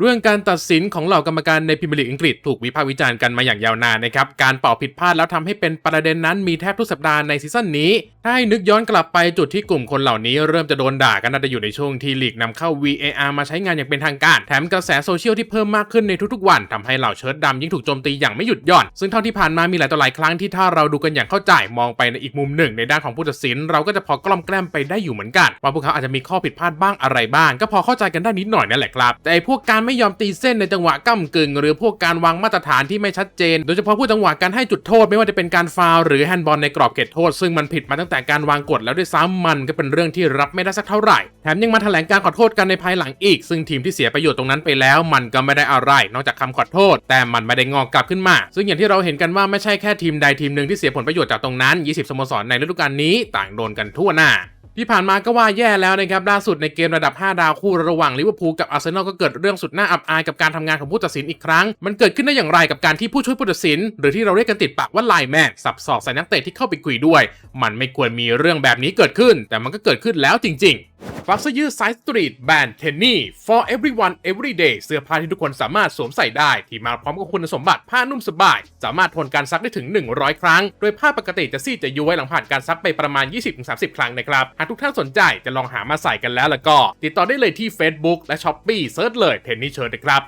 เรื่องการตัดสินของเหล่ากรรมการในพรีเมียร์ลีกอังกฤษถูกวิพากษ์วิจารณ์กันมาอย่างยาวนานนะครับ การเป่าผิดพลาดแล้วทำให้เป็นประเด็นนั้นมีแทบทุกสัปดาห์ในซีซั่นนี้ ถ้าให้นึกย้อนกลับไปจุดที่กลุ่มคนเหล่านี้เริ่มจะโดนด่ากันน่าจะอยู่ในช่วงที่ลีกนำเข้า VAR มาใช้งานอย่างเป็นทางการ แถมกระแสโซเชียลที่เพิ่มมากขึ้นในทุกๆวันทำให้เหล่าเชิดดำยิ่งถูกโจมตีอย่างไม่หยุดหย่อน ซึ่งเท่าที่ผ่านมามีหลายต่อหลายครั้งที่ถ้าเราดูกันอย่างเข้าใจมองไปในอีกมุมหนึ่ง ในด้านของผู้ตัดสิน เราก็จะพอกล้อมแกล้มไปได้อยู่เหมือนกันว่าพวกเขาอาจจะมีข้อผิดพลาดบ้างอะไรบ้าง ก็พอเข้าใจกันได้นิดหน่อยนั่นแหละครับแต่พวกการไม่ยอมตีเส้นในจังหวะก้ากึ่ง หรือพวกการวางมาตรฐานที่ไม่ชัดเจน โดยเฉพาะผู้จังหวะการให้จุดโทษไม่ว่าจะเป็นการฟาวหรือแฮนด์บอลในกรอบเขตโทษ ซึ่งมันผิดมาตั้งแต่การวางกฎแล้วด้วยซ้ำมันก็เป็นเรื่องที่รับไม่ได้สักเท่าไหร่แถมยังมาแถลงการขอโทษกันในภายหลังอีก ซึ่งทีมที่เสียประโยชน์ตรงนั้นไปแล้ว มันก็ไม่ได้อะไร นอกจากคำขอโทษ แต่มันไม่ได้งอกกลับขึ้นมา ซึ่งอย่างที่เราเห็นกันว่าไม่ใช่แค่ทีมใดทีมหนึ่งที่เสียผลประโยชน์จากตรงนั้น 20 สโมสรในฤดูกาลนี้ ต่างโดนกันทั่วหน้า ที่ผ่านมาก็ว่าแย่แล้วนะครับล่าสุดในเกมระดับ 5 ดาวคู่ระหว่างลิเวอร์พูลกับอาร์เซนอลก็เกิดเรื่องสุดน่าอับอายกับการทำงานของผู้ตัดสินอีกครั้ง มันเกิดขึ้นได้อย่างไรกับการที่ผู้ช่วยผู้ตัดสิน หรือที่เราเรียกกันติดปากว่าไลแมนสับสอกใส่นักเตะที่เข้าไปคุยด้วย มันไม่ควรมีเรื่องแบบนี้เกิดขึ้น แต่มันก็เกิดขึ้นแล้วจริง ๆ ฟักเสื้อยืดไซส์สตรีทแบรนด์เทนนี่ for everyone every day เสื้อผ้าที่ทุกคนสามารถสวมใส่ได้ ที่มาพร้อมกับคุณสมบัติผ้านุ่มสบาย สามารถทนการซักได้ถึง 100 ครั้ง โดยผ้าปกติจะซีดจะย้วยหลังผ่านการซักไปประมาณ 20-30 ครั้งนะครับ หากทุกท่านสนใจจะลองหามาใส่กันแล้วล้วก็ ติดต่อได้เลยที่ Facebook และ s h อ p e e เซิร์ชเลยเทนนี่เชิญนะครับ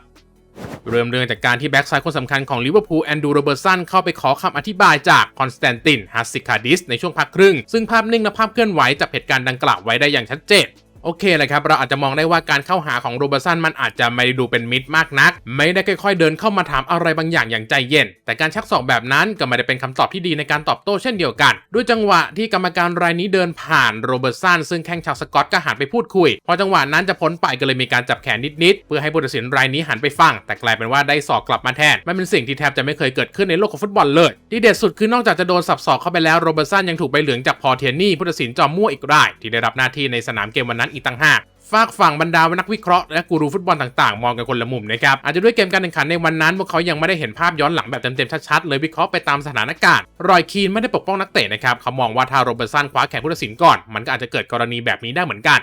เริ่มเรื่องจากการที่แบ็กไซด์คนสำคัญของลิเวอร์พูลแอนดูโรเบอร์สันเข้าไปขอคำอธิบายจากคอนสแตนตินฮัสซิคาดิสในช่วงพักครึ่ง ซึ่งภาพนิ่งและภาพเคลื่อนไหวจับเหตุการณ์ดังกล่าวไว้ได้อย่างชัดเจน โอเคเลยครับ เราอาจจะมองได้ว่าการเข้าหาของโรเบอร์สันมันอาจจะไม่ไดดูเป็นมิตรมากนัก ไม่ได้ค่อยๆ เดินเข้ามาถามอะไรบางอย่างอย่างใจเย็น แต่การชักศอกแบบนั้นก็ไม่ได้เป็นคำตอบที่ดีในการตอบโต้เช่นเดียวกัน ด้วยจังหวะที่กรรมการรายนี้เดินผ่านโรเบิร์สันซึ่งแข้งชาวสกอตก็หันไปพูดคุย พอจังหวะนั้นจะพ้นไปก็เลยมีการจับแขนนิดๆ เพื่อให้ผู้ตัดสินรายนี้หันไปฟัง แต่กลายเป็นว่าได้ศอกกลับมาแทน มันเป็นสิ่งที่แทบจะไม่เคยเกิดขึ้นในโลกของฟุตบอลเลย ที่เด็ดสุดคือนอกจากจะโดนสับศอกเข้าไปแล้วโรเบิร์สันยังถูกใบเหลืองจากพอเทียนี่ผู้ตัดสินจอมมั่วอีกรายที่ได้รับหน้าที่ในสนามเกมวันนั้นอีกต่างหากฝากฝั่งบรรดานักวิเคราะห์และกูรูฟุตบอลต่างๆ มองกันคนละมุมนะครับอาจจะด้วยเกมการแข่งขันในวันนั้น พวกเขายังไม่ได้เห็นภาพย้อนหลังแบบเต็มๆ ชัดๆ เลยวิเคราะห์ไปตามสถานการณ์ รอยคีนไม่ได้ปกป้องนักเตะนะครับ เขามองว่าถ้าโรเบิร์ตสันคว้าแขนผู้ตัดสินก่อน มันก็อาจจะเกิดกรณีแบบนี้ได้เหมือนกัน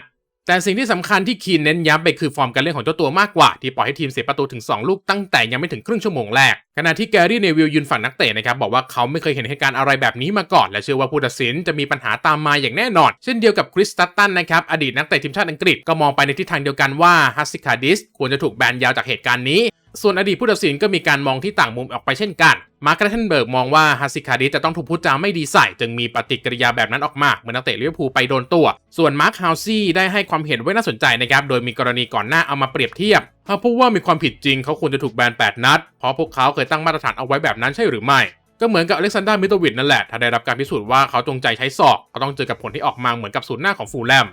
แต่สิ่งที่สำคัญที่คีนเน้นย้ำไปคือฟอร์มการเล่นของเจ้าตัวมากกว่า ที่ปล่อยให้ทีมเสียประตูถึง 2 ลูกตั้งแต่ยังไม่ถึงครึ่งชั่วโมงแรก ขณะที่แกรี่เนวิลยืนฝั่งนักเตะนะครับ บอกว่าเขาไม่เคยเห็นเหตุการณ์อะไรแบบนี้มาก่อน และเชื่อว่าผู้ตัดสินจะมีปัญหาตามมาอย่างแน่นอน เช่นเดียวกับคริสตัตตันนะครับ อดีตนักเตะทีมชาติอังกฤษก็มองไปในทิศทางเดียวกันว่าฮัสซิคาดิสควรจะถูกแบนยาวจากเหตุการณ์นี้ ส่วนอดีตผู้ตัดสินก็มีการมองที่ต่างมุมออกไปเช่นกัน มาร์คเทนเบิร์กมองว่าฮัสซิคาดิสจะต้องถูกพูดจาไม่ดีใส่ จึงมีปฏิกิริยาแบบนั้นออกมาเมื่อนักเตะลิเวอร์พูลไปโดนตัว ส่วนมาร์คฮาวซี่ได้ให้ความเห็นไว้น่าสนใจนะครับ โดยมีกรณีก่อนหน้าเอามาเปรียบเทียบหากพบว่ามีความผิดจริงเขาควรจะถูกแบน 8 นัด เพราะพวกเขาเคยตั้งมาตรฐานเอาไว้แบบนั้นใช่หรือไม่ ก็เหมือนกับอเล็กซานดรามิโตวิชนั่นแหละ ถ้าได้รับการพิสูจน์ว่าเขาจงใจใช้ศอก ก็ต้องเจอกับผลที่ออกมาเหมือนกับศูนย์หน้าของฟูลแลม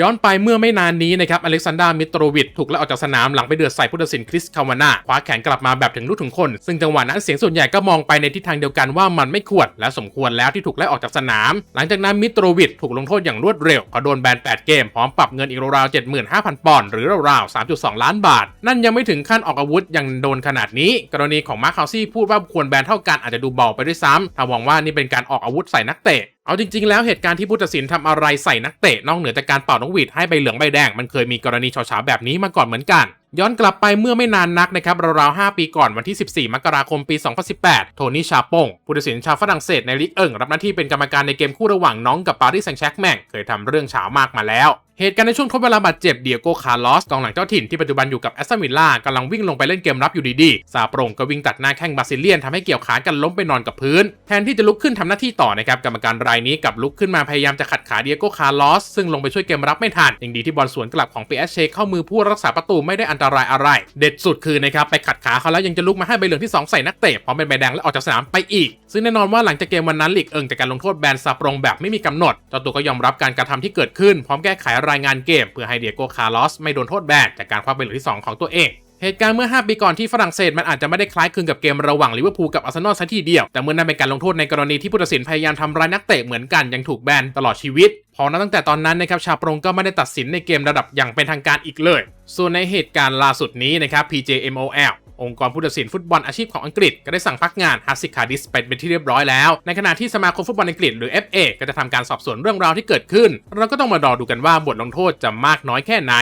ย้อนไปเมื่อไม่นานนี้นะครับอเล็กซานดรามิโตรวิชถูกไล่ออกจากสนามหลังไปเดือดใส่ผู้ตัดสินคริสคาวาน่าคว้าแขนกลับมาแบบถึงลูกถึงคน ซึ่งจังหวะนั้นเสียงส่วนใหญ่ก็มองไปในทิศทางเดียวกันว่ามันไม่ควรและสมควรแล้วที่ถูกไล่ออกจากสนาม หลังจากนั้นมิโตรวิชถูกลงโทษอย่างรวดเร็วเขาโดนแบน 8 เกม พร้อมปรับเงินอีกราวๆ75,000 ปอนด์หรือราวๆ3.2 ล้านบาท นั่นยังไม่ถึงขั้นออกอาวุธยังโดนขนาดนี้ กรณีของมาร์คคาวซี่พูดว่าควรแบนเท่ากันอาจจะดูเบาไปด้วยซ้ำถ้าหวังว่านี่เป็นการออกอาวุธใส่นักเตะเอาจริงๆ แล้วเหตุการณ์ที่ผู้ตัดสินทำอะไรใส่นักเตะนอกเหนือจากการเป่านกหวีดให้ใบเหลืองใบแดง มันเคยมีกรณีเฉาๆแบบนี้มาก่อนเหมือนกัน ย้อนกลับไปเมื่อไม่นานนักนะครับราวๆ5ปีก่อนวันที่ 14 มกราคมปี 2018 โทนี่ชาโปงผู้ตัดสินชาวฝรั่งเศสในลีกเอิงรับหน้าที่เป็นกรรมการในเกมคู่ระหว่างน้องกับปารีสแซงต์แชร์กแมงเคยทำเรื่องเฉามากมาแล้วเหตุการณ์ในช่วงทดเวลาบาดเจ็บเดียโกคาร์ลอสกองหลังเจ้าถิ่นที่ปัจจุบันอยู่กับแอสตันวิลล่ากำลังวิ่งลงไปเล่นเกมรับอยู่ดีๆ ซาโปรงก็วิ่งตัดหน้าแข้งบาซิเลียนทำให้เกี่ยวขากันล้มไปนอนกับพื้น แทนที่จะลุกขึ้นทำหน้าที่ต่อนะครับกรรมการรายนี้กลับลุกขึ้นมาพยายามจะขัดขาเดียโกคาร์ลอสซึ่งลงไปช่วยเกมรับไม่ทันยังดีที่บอลสวนกลับของปีเอสเชเข้ามือผู้รักษาประตูไม่ได้อันตรายอะไร เด็ดสุดคือนะครับไปขัดขาเขาแล้วยังจะลุกมาให้ใบเหลืองที่สองใส่นักเตะพร้อมเป็นใบแดงและออกจากสนามไปอีก ซึ่งแน่นอนว่าหลังจากเกมวันนั้นลีกเอิงจากการลงโทษแบนซาโปรงแบบไม่มีกำหนดเจ้าตัวก็ยอมรับการกระทำที่เกิดขึ้นพร้อมแก้ไขรายงานเกม เพื่อให้เดียโกคาร์ลอสไม่โดนโทษแบนจากการคว้าใบเหลืองที่ 2 ของตัวเอง เหตุการณ์เมื่อ 5 ปีก่อนที่ฝรั่งเศสมันอาจจะไม่ได้คล้ายคลึงกับเกมระหว่างลิเวอร์พูลกับอาร์เซนอลซะทีเดียว แต่เมื่อนั้นเป็นการลงโทษในกรณีที่ผู้ตัดสินพยายามทำร้ายนักเตะเหมือนกันยังถูกแบนตลอดชีวิตพอนับตั้งแต่ตอนนั้นนะครับชาปรงก็ไม่ได้ตัดสินในเกมระดับอย่างเป็นทางการอีกเลย ส่วนในเหตุการณ์ล่าสุดนี้นะครับ PJMOL องค์กรผู้ตัดสินฟุตบอลอาชีพของอังกฤษก็ได้สั่งพักงานฮัสซิคาดิสไปเป็นที่เรียบร้อยแล้ว ในขณะที่สมาคมฟุตบอลอังกฤษหรือ FA ก็จะทำการสอบสวนเรื่องราวที่เกิดขึ้น เราก็ต้องมารอดูกันว่าบทลงโทษจะมากน้อยแค่ไหน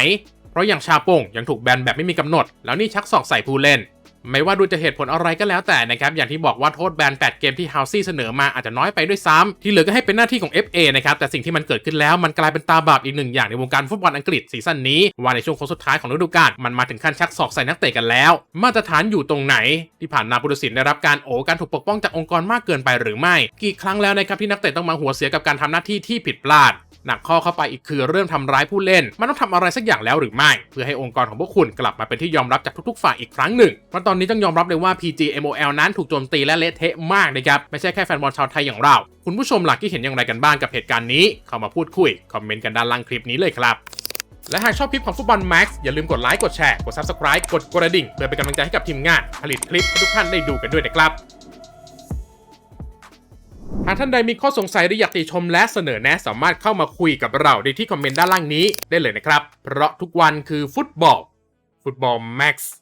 เพราะอย่างชาโป่งยังถูกแบนแบบไม่มีกำหนด แล้วนี่ชักศอกใส่ผู้เล่น ไม่ว่าดูจะเหตุผลอะไรก็แล้วแต่นะครับอย่างที่บอกว่าโทษแบน 8 เกมที่ฮาวซี่เสนอมาอาจจะน้อยไปด้วยซ้ำที่เหลือก็ให้เป็นหน้าที่ของ FA นะครับแต่สิ่งที่มันเกิดขึ้นแล้วมันกลายเป็นตาบาปอีกหนึ่งอย่างในวงการฟุตบอลอังกฤษซีซั่นนี้ว่าในช่วงโค้งสุดท้ายของฤดูกาลมันมาถึงขั้นชักศอกใส่นักเตะกันแล้ว มาตรฐานอยู่ตรงไหน ที่ผ่านมาผู้ตัดสินได้รับการโอการถูกปกป้องจากองค์กรมากเกินไปหรือไม่ กี่ครั้งแล้วนะครับที่นักเตะต้องมาหัวเสียกับการทำหน้าที่ที่ผิดพลาดหนักข้อเข้าไปอีกคือเริ่มทำร้ายผู้เล่น มันต้องทำอะไรสักอย่างแล้วหรือไม่ เพื่อให้องค์กรของพวกคุณกลับมาเป็นที่ยอมรับจากทุกๆฝ่ายอีกครั้งหนึ่งเพราะตอนนี้ต้องยอมรับเลยว่า PGMOL นั้นถูกโจมตีและเละเทะมากนะครับ ไม่ใช่แค่แฟนบอลชาวไทยอย่างเรา คุณผู้ชมหลักที่เห็นอย่างไรกันบ้างกับเหตุการณ์นี้ เข้ามาพูดคุย คอมเมนต์กันด้านล่างคลิปนี้เลยครับและหากชอบคลิปของฟุตบอลแม็กซ์อย่าลืมกดไลค์กดแชร์กด Subscribe กดกระดิ่งเพื่อเป็นกำลังใจให้กับทีมงาน ผลิตคลิปให้ทุกท่านได้ดูกันด้วยนะครับหากท่านใดมีข้อสงสัยหรืออยากติชมและเสนอแนะสามารถเข้ามาคุยกับเราได้ที่คอมเมนต์ด้านล่างนี้ได้เลยนะครับ เพราะทุกวันคือฟุตบอลฟุตบอลแม็กซ์